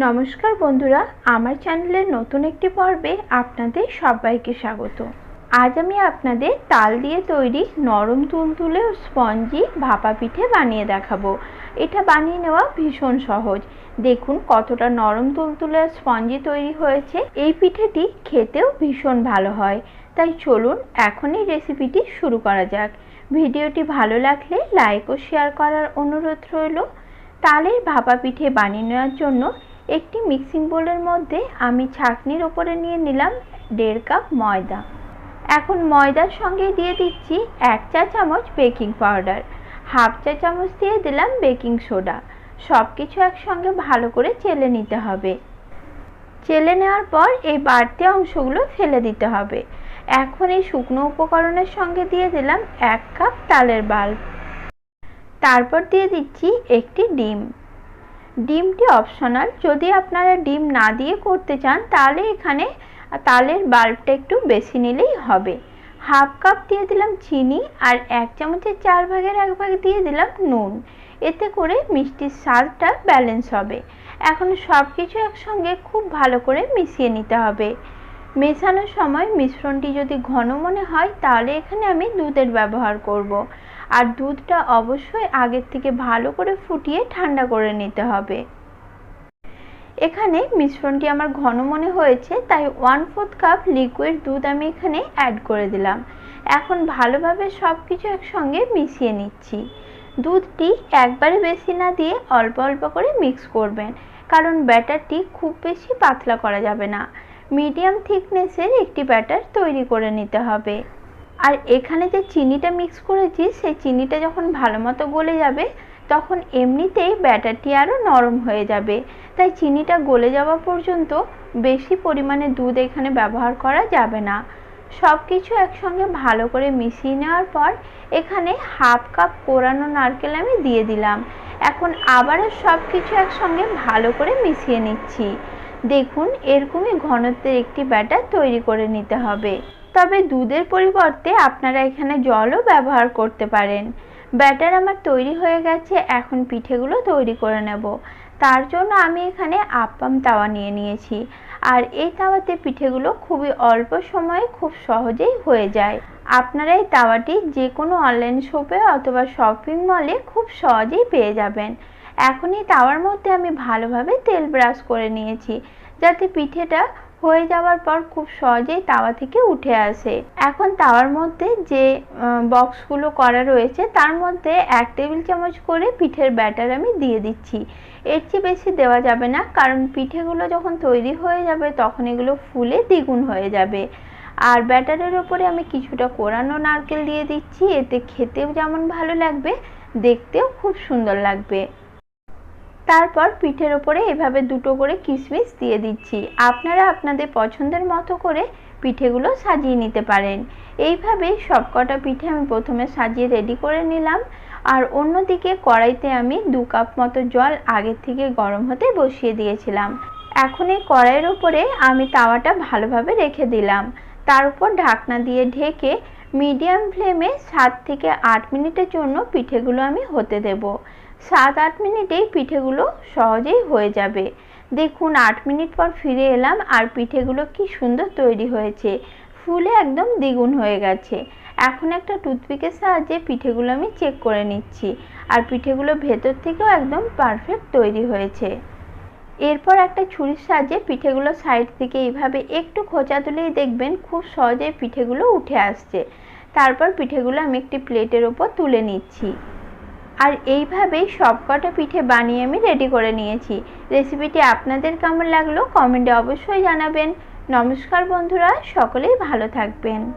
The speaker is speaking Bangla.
নমস্কার বন্ধুরা, আমার চ্যানেলের নতুন একটি পর্বে আপনাদের সবাইকে স্বাগত। আজ আমি আপনাদের তাল দিয়ে তৈরি নরম তুলতুলে ও স্পঞ্জি ভাপা পিঠে বানিয়ে দেখাবো। এটা বানিয়ে নেওয়া ভীষণ সহজ। দেখুন কতটা নরম তুলতুলে স্পঞ্জি তৈরি হয়েছে। এই পিঠেটি খেতেও ভীষণ ভালো হয়। তাই চলুন এখনই রেসিপিটি শুরু করা যাক। ভিডিওটি ভালো লাগলে লাইক ও শেয়ার করার অনুরোধ রইল। তালের ভাপা পিঠে বানিয়ে নেওয়ার জন্য একটি মিক্সিং বোলের মধ্যে আমি ছাঁকনির ওপরে নিয়ে নিলাম দেড় কাপ ময়দা। এখন ময়দার সঙ্গে দিয়ে দিচ্ছি এক চা চামচ বেকিং পাউডার হাফ চা চামচ দিয়ে দিলাম বেকিং সোডা সব কিছু একসঙ্গে ভালো করে চেলে নিতে হবে। চেলে নেওয়ার পর এই বাড়তি অংশগুলো ফেলে দিতে হবে। এখন এই শুকনো উপকরণের সঙ্গে দিয়ে দিলাম এক কাপ তালের বাল্ব। তারপর দিয়ে দিচ্ছি একটি ডিম। ডিমটি অপশনাল যদি আপনারা ডিম না দিয়ে করতে চান, তাহলে এখানে তালের বাল্বটা একটু বেশি নিলেই হবে। হাফ কাপ দিয়ে দিলাম চিনি আর এক চামচের চার ভাগের এক ভাগ দিয়ে দিলাম নুন। এতে করে মিষ্টির স্বাদটা ব্যালেন্স হবে। এখন সব কিছু একসঙ্গে খুব ভালো করে মিশিয়ে নিতে হবে। মেশানোর সময় মিশ্রণটি যদি ঘন মনে হয়, তাহলে এখানে আমি দুধের ব্যবহার করব। আর দুধটা অবশ্যই আগের থেকে ভালো করে ফুটিয়ে ঠান্ডা করে নিতে হবে। এখানে মিশ্রণটি আমার ঘন মনে হয়েছে, তাই ওয়ান ফোর্থ কাপ লিকুইড দুধ আমি এখানে অ্যাড করে দিলাম। এখন ভালোভাবে সব কিছু একসঙ্গে মিশিয়ে নিচ্ছি। দুধটি একবারে বেশি না দিয়ে অল্প অল্প করে মিক্স করবেন, কারণ ব্যাটারটি খুব বেশি পাতলা করা যাবে না। মিডিয়াম থিকনেসের একটি ব্যাটার তৈরি করে নিতে হবে। আর এখানে যে চিনিটা মিক্স করেছি, সেই চিনিটা যখন ভালো মতো গলে যাবে, তখন এমনিতেই ব্যাটারটি আরও নরম হয়ে যাবে। তাই চিনিটা গলে যাওয়া পর্যন্ত বেশি পরিমাণে দুধ এখানে ব্যবহার করা যাবে না। সব কিছু একসঙ্গে ভালো করে মিশিয়ে নেওয়ার পর, এখানে হাফ কাপ কোরানো নারকেল আমি দিয়ে দিলাম। এখন আবারও সব কিছু একসঙ্গে ভালো করে মিশিয়ে নিচ্ছি। দেখুন, এরকমই ঘনত্বের একটি ব্যাটার তৈরি করে নিতে হবে। তবে দুধের পরিবর্তে আপনারা এখানে জলও ব্যবহার করতে পারেন। ব্যাটার আমার তৈরি হয়ে গেছে, এখন পিঠেগুলো তৈরি করে নেব। তার জন্য আমি এখানে আপ্পাম তাওয়া নিয়ে নিয়েছি। আর এই তাওয়াতে পিঠেগুলো খুবই অল্প সময়ে খুব সহজেই হয়ে যায়। আপনারা এই তাওয়াটি যে কোনো অনলাইন শপে অথবা শপিং মলে খুব সহজেই পেয়ে যাবেন। এখন এই তাওয়ার মধ্যে আমি ভালোভাবে তেল ব্রাশ করে নিয়েছি, যাতে পিঠেটা হয়ে যাওয়ার পর খুব সহজেই তাওয়া থেকে উঠে আসে। এখন তাওয়ার মধ্যে যে বক্সগুলো করা রয়েছে, তার মধ্যে এক টেবিল চামচ করে পিঠের ব্যাটার আমি দিয়ে দিচ্ছি। এর চেয়ে বেশি দেওয়া যাবে না, কারণ পিঠেগুলো যখন তৈরি হয়ে যাবে, তখন এগুলো ফুলে দ্বিগুণ হয়ে যাবে। আর ব্যাটারের ওপরে আমি কিছুটা কোরানো নারকেল দিয়ে দিচ্ছি, এতে খেতেও যেমন ভালো লাগবে, দেখতেও খুব সুন্দর লাগবে। তারপর পিঠের ওপরে এভাবে দুটো করে কিশমিশ দিয়ে দিচ্ছি। আপনারা আপনাদের পছন্দের মতো করে পিঠেগুলো সাজিয়ে নিতে পারেন। এইভাবে সবকটা পিঠে আমি প্রথমে সাজিয়ে রেডি করে নিলাম। আর অন্যদিকে কড়াইতে আমি দু কাপ মতো জল আগের থেকে গরম হতে বসিয়ে দিয়েছিলাম। এখন এই কড়াইয়ের ওপরে আমি তাওয়াটা ভালোভাবে রেখে দিলাম। তার উপর ঢাকনা দিয়ে ঢেকে মিডিয়াম ফ্লেমে সাত থেকে আট মিনিটের জন্য পিঠেগুলো আমি হতে দেব। সাত আট মিনিটেই পিঠেগুলো সহজেই হয়ে যাবে। দেখুন, আট মিনিট পর ফিরে এলাম আর পিঠেগুলো কি সুন্দর তৈরি হয়েছে। ফুলে একদম দ্বিগুণ হয়ে গেছে। এখন একটা টুথপিকের সাহায্যে পিঠেগুলো আমি চেক করে নিচ্ছি আর পিঠেগুলো ভেতর থেকেও একদম পারফেক্ট তৈরি হয়েছে। এরপর একটা ছুরির সাহায্যে পিঠেগুলো সাইড থেকে এইভাবে একটু খোঁচা তুলেই দেখবেন খুব সহজেই পিঠেগুলো উঠে আসছে। তারপর পিঠেগুলো আমি একটি প্লেটের ওপর তুলে নিচ্ছি। আর এইভাবেই সবকটা পিঠে বানিয়ে আমি রেডি করে নিয়েছি। রেসিপিটি আপনাদের কেমন লাগল? কমেন্টে অবশ্যই জানাবেন। নমস্কার বন্ধুরা, সকলেই ভালো থাকবেন।